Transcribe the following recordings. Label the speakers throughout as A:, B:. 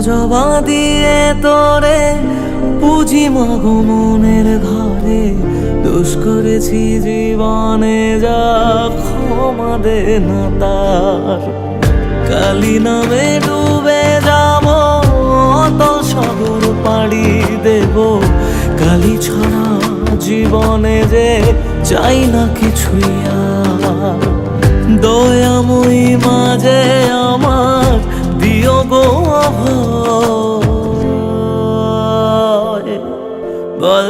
A: জবা দিয়ে তোরে পুজি মাগো মনের ঘরে দোষ করেছি জীবনে যা ক্ষমা দে না তার। কালি নামে ডুবে যাব, অতল সাগর পাড়ি দেব। কালি ছাড়া জীবনে যে চাই না কিছুই দয়াময়ী মাঝে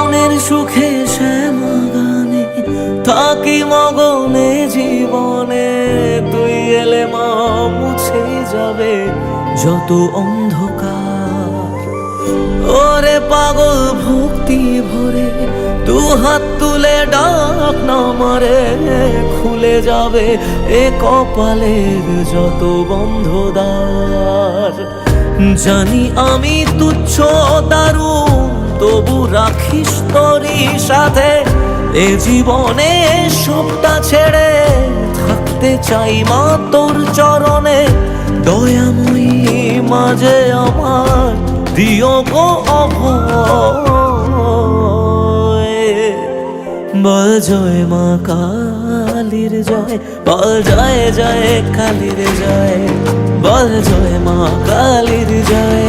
A: মনের সুখে শ্যামা গানে থাকি মগনে জীবনে। তুই এলে মা মুছে যাবে যত অন্ধকার। ওরে পাগল ভক্তি ভরে দু হাত তুলে ডাক নামারে খুলে যাবে এ কপালের যত বন্ধ দ্বার জানি আমি তুচ্ছ দারুণ তবু রাখিস তোরই সাথে, এ জীবনে সবটা ছেড়ে থাকতে চাই মা তোর চরণে। দয়াময়ী মাঝে আমার দিও গো বল জয় মা কালীর জয়, বল জয় জয় কালীর জয়, বল জয় মা কালীর জয়।